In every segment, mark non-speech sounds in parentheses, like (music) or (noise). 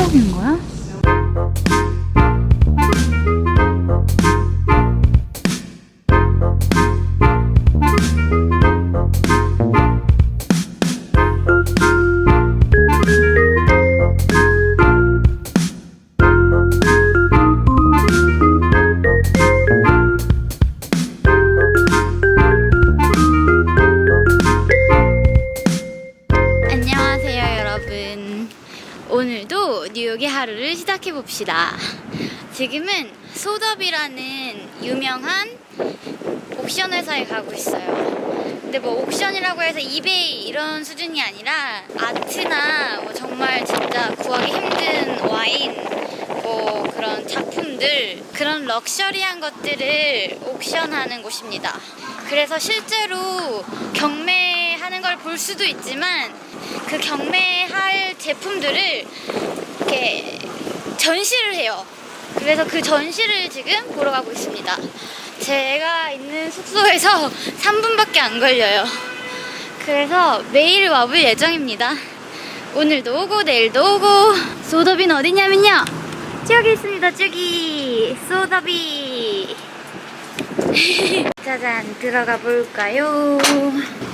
한복인 거야? 봅시다. 지금은 소더비라는 유명한 옥션 회사에 가고 있어요. 근데 뭐 옥션이라고 해서 이베이 이런 수준이 아니라 아트나 뭐 정말 진짜 구하기 힘든 와인 뭐 그런 작품들 그런 럭셔리한 것들을 옥션하는 곳입니다. 그래서 실제로 경매하는 걸 볼 수도 있지만 그 경매할 제품들을 이렇게 전시를 해요. 그래서 그 전시를 지금 보러 가고 있습니다. 제가 있는 숙소에서 (laughs) 3분밖에 안 걸려요. 그래서 매일 와볼 예정입니다. 오늘도 오고 내일도 오고 소더비는 어디냐면요. 저기 있습니다. 저기 소더비. (laughs) 짜잔 들어가 볼까요?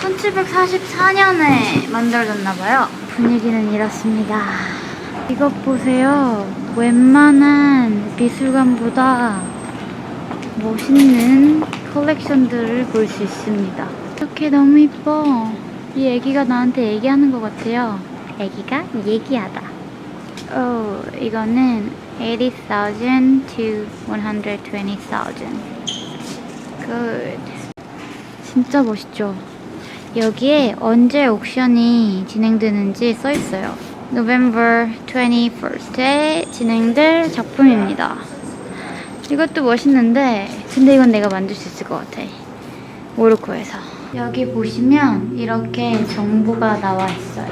1744년에 만들어졌나 봐요. 분위기는 이렇습니다. 이것 보세요. 웬만한 미술관보다 멋있는 컬렉션들을 볼 수 있습니다. 이렇게 너무 이뻐. 이 애기가 나한테 얘기하는 것 같아요. 애기가 얘기하다. 어, 이거는 80,000 to 120,000. 굿. 진짜 멋있죠? 여기에 언제 옥션이 진행되는지 써 있어요. November 21st에 진행될 작품입니다. 이것도 멋있는데, 근데 이건 내가 만들 수 있을 것 같아. 모로코에서. 여기 보시면 이렇게 정보가 나와 있어요.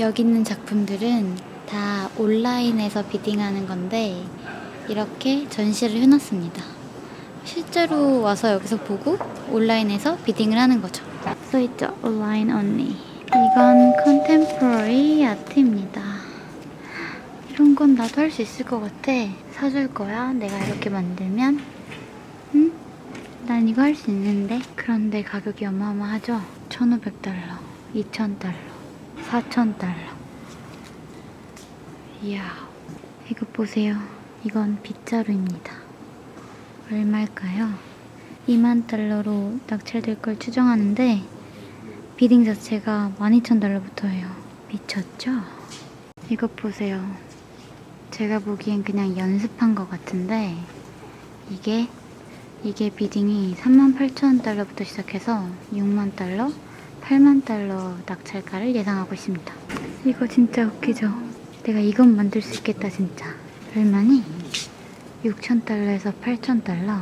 여기 있는 작품들은 다 온라인에서 비딩하는 건데, 이렇게 전시를 해놨습니다. 실제로 와서 여기서 보고 온라인에서 비딩을 하는 거죠. 써있죠. 온라인 언니. 이건 컨템포러리 아트입니다. 이런 건 나도 할 수 있을 것 같아. 사줄 거야. 내가 이렇게 만들면. 응? 난 이거 할 수 있는데. 그런데 가격이 어마어마하죠? 1,500달러, 2,000달러, 4,000달러. 이야. 이거 보세요. 이건 빗자루입니다. 얼마일까요? 2만 달러로 낙찰될 걸 추정하는데 비딩 자체가 12,000달러부터예요. 미쳤죠? 이것 보세요. 제가 보기엔 그냥 연습한 것 같은데 이게 이게 비딩이 38,000달러부터 시작해서 6만 달러, 8만 달러 낙찰가를 예상하고 있습니다. 이거 진짜 웃기죠? 내가 이건 만들 수 있겠다 진짜. 얼마니? 6,000달러에서 8,000달러.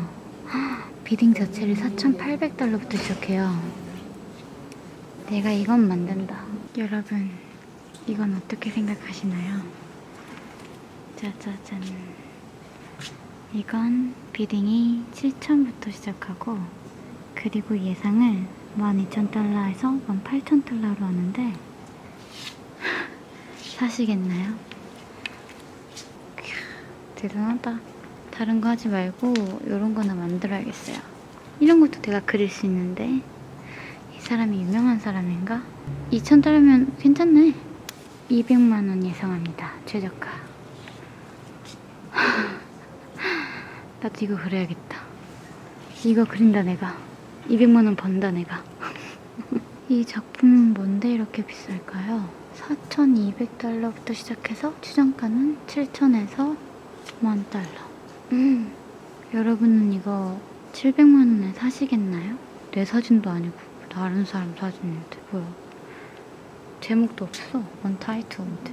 비딩 자체를 4,800달러부터 시작해요. 내가 이건 만든다. 여러분, 이건 어떻게 생각하시나요? 짜자잔. 이건 비딩이 7,000부터 시작하고, 그리고 예상을 12,000달러에서 18,000달러로 하는데, (laughs) 사시겠나요? 대단하다. 다른 거 하지 말고 이런 거나 만들어야겠어요. 이런 것도 내가 그릴 수 있는데 이 사람이 유명한 사람인가? 2,000달러면 괜찮네. 200만 원 예상합니다. 최저가. (laughs) 나도 이거 그려야겠다. 이거 그린다 내가. 200만 원 번다 내가. (laughs) 이 작품은 뭔데 이렇게 비쌀까요? 4,200달러부터 시작해서 추정가는 7,000에서 만 달러. 음, 여러분은 이거 700만 원에 사시겠나요? 내 사진도 아니고 다른 사람 사진인데 뭐야? 제목도 없어. 언타이틀드.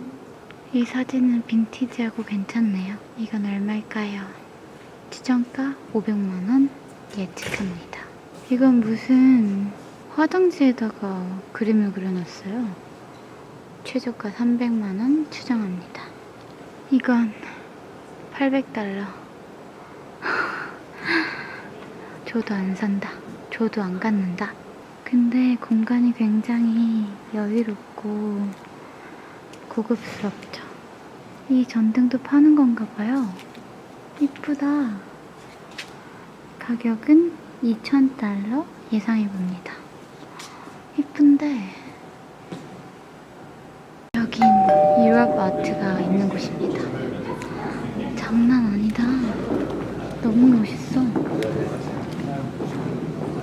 이 사진은 빈티지하고 괜찮네요. 이건 얼마일까요? 추정가 500만 원 예측합니다. 이건 무슨 화장지에다가 그림을 그려놨어요. 최저가 300만 원 추정합니다. 이건 800달러. (laughs) 저도 안 산다. 저도 안 갖는다. 근데 공간이 굉장히 여유롭고 고급스럽죠. 이 전등도 파는 건가 봐요. 이쁘다. 가격은 2,000달러 예상해 봅니다. 이쁜데 여긴 유럽 아트가 있는 곳입니다. 장난 아니다. 너무 멋있어.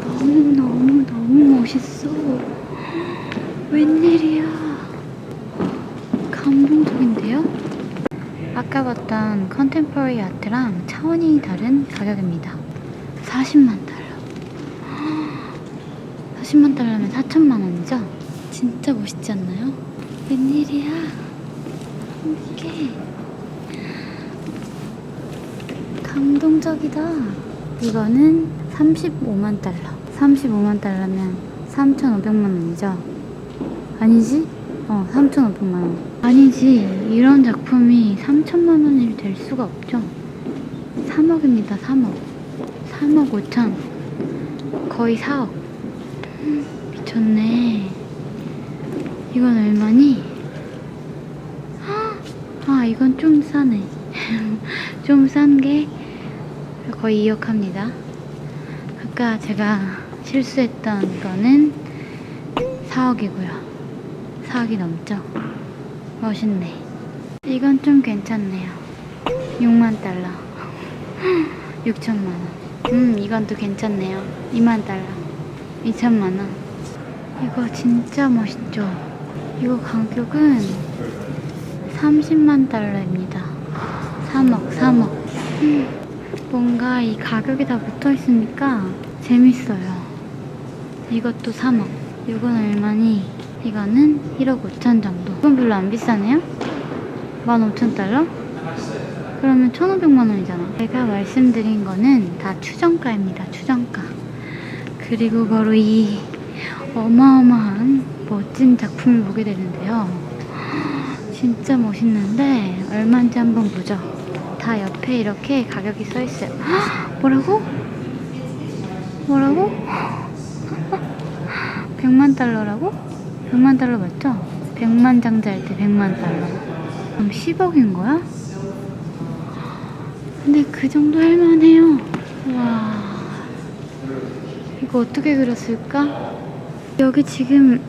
너무 너무 너무 멋있어. 웬일이야. 감동적인데요? 아까 봤던 컨템포러리 아트랑 차원이 다른 가격입니다. 40만 달러. 40만 달러면 4천만 원이죠? 진짜 멋있지 않나요? 웬일이야? 이게 감동적이다. 이거는 35만 달러. 35만 달러면 3,500만 원이죠? 아니지? 어, 3,500만 원. 아니지. 이런 작품이 3천만 원이 될 수가 없죠. 3억입니다, 3억. 3억 5천. 거의 4억. 미쳤네. 이건 얼마니? 아, 이건 좀 싸네. (laughs) 좀 싼 게 거의 2억 합니다. 아까 제가 실수했던 거는 4억이고요. 4억이 넘죠? 멋있네. 이건 좀 괜찮네요. 6만 달러. (laughs) 6천만 원. 음, 이건 또 괜찮네요. 2만 달러. 2천만 원. 이거 진짜 멋있죠? 이거 가격은 30만 달러입니다. 3억, 3억. 음, 뭔가 이 가격이 다 붙어 있으니까 재밌어요. 이것도 3억. 이건 얼마니? 이거는 1억 5천 정도. 이건 별로 안 비싸네요? 15,000달러? 그러면 1,500만 원이잖아. 제가 말씀드린 거는 다 추정가입니다. 추정가. 그리고 바로 이 어마어마한 멋진 작품을 보게 되는데요. 진짜 멋있는데 얼마인지 한번 보죠. 다 옆에 이렇게 가격이 써 있어요. 뭐라고? 뭐라고? 100만 달러라고? 100만 달러 맞죠? 100만 장자 할때 100만 달러. 그럼 10억인 거야? 근데 그 정도 할만해요. 와. 이거 어떻게 그렸을까? 여기 지금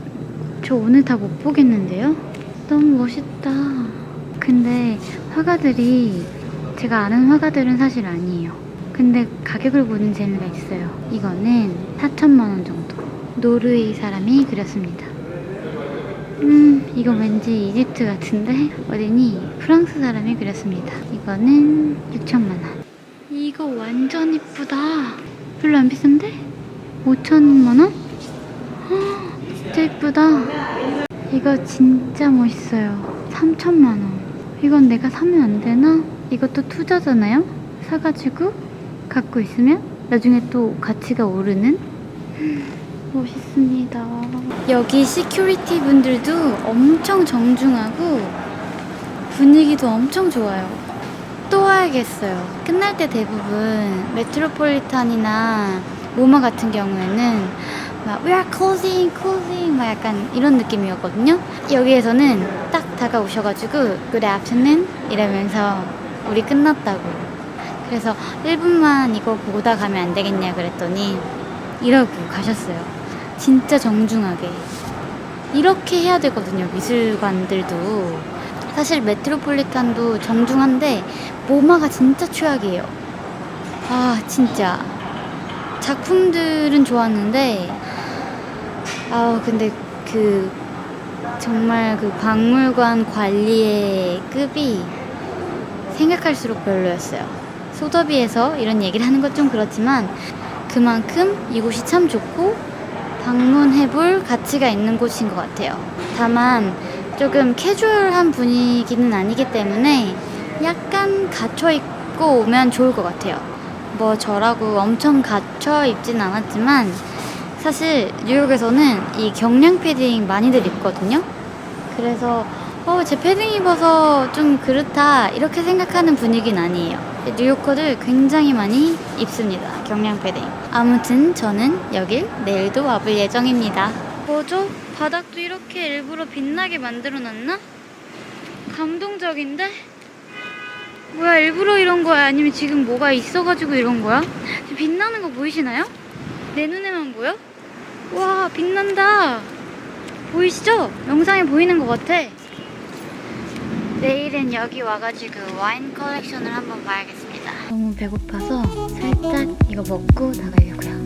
저 오늘 다 못 보겠는데요? 너무 멋있다. 근데 화가들이 제가 아는 화가들은 사실 아니에요. 근데 가격을 보는 재미가 있어요. 이거는 4천만 원 정도. 노르웨이 사람이 그렸습니다. 음, 이거 왠지 이집트 같은데? 어디니? 프랑스 사람이 그렸습니다. 이거는 6천만 원. 이거 완전 이쁘다. 별로 안 비싼데? 5천만 원? 헉, 진짜 이쁘다. 이거 진짜 멋있어요. 3천만 원. 이건 내가 사면 안 되나? 이것도 투자잖아요? 사가지고 갖고 있으면 나중에 또 가치가 오르는? 멋있습니다. 여기 시큐리티 분들도 엄청 정중하고 분위기도 엄청 좋아요. 또 와야겠어요. 끝날 때 대부분 메트로폴리탄이나 모마 같은 경우에는 막 We are closing, closing 막 약간 이런 느낌이었거든요. 여기에서는 딱 다가오셔가지고 Good afternoon 이러면서 우리 끝났다고. 그래서 1분만 이거 보다 가면 안 되겠냐 그랬더니 이러고 가셨어요. 진짜 정중하게. 이렇게 해야 되거든요, 미술관들도. 사실 메트로폴리탄도 정중한데 모마가 진짜 최악이에요. 아, 진짜. 작품들은 좋았는데 아, 근데 그 정말 그 박물관 관리의 급이 생각할수록 별로였어요. 소더비에서 이런 얘기를 하는 것 좀 그렇지만 그만큼 이곳이 참 좋고 방문해볼 가치가 있는 곳인 것 같아요. 다만 조금 캐주얼한 분위기는 아니기 때문에 약간 갇혀 입고 오면 좋을 것 같아요. 뭐 저라고 엄청 갇혀 입진 않았지만 사실 뉴욕에서는 이 경량 패딩 많이들 입거든요. 그래서 어, 제 패딩 입어서 좀 그렇다 이렇게 생각하는 분위기는 아니에요. 뉴요커들 굉장히 많이 입습니다. 경량 패딩. 아무튼 저는 여길 내일도 와볼 예정입니다. 뭐죠? 바닥도 이렇게 일부러 빛나게 만들어 놨나? 감동적인데? 뭐야 일부러 이런 거야? 아니면 지금 뭐가 있어가지고 이런 거야? 빛나는 거 보이시나요? 내 눈에만 보여? 와 빛난다. 보이시죠? 영상에 보이는 것 같아. 내일은 여기 와가지고 와인 컬렉션을 한번 봐야겠습니다. 너무 배고파서 살짝 이거 먹고 나가려고요.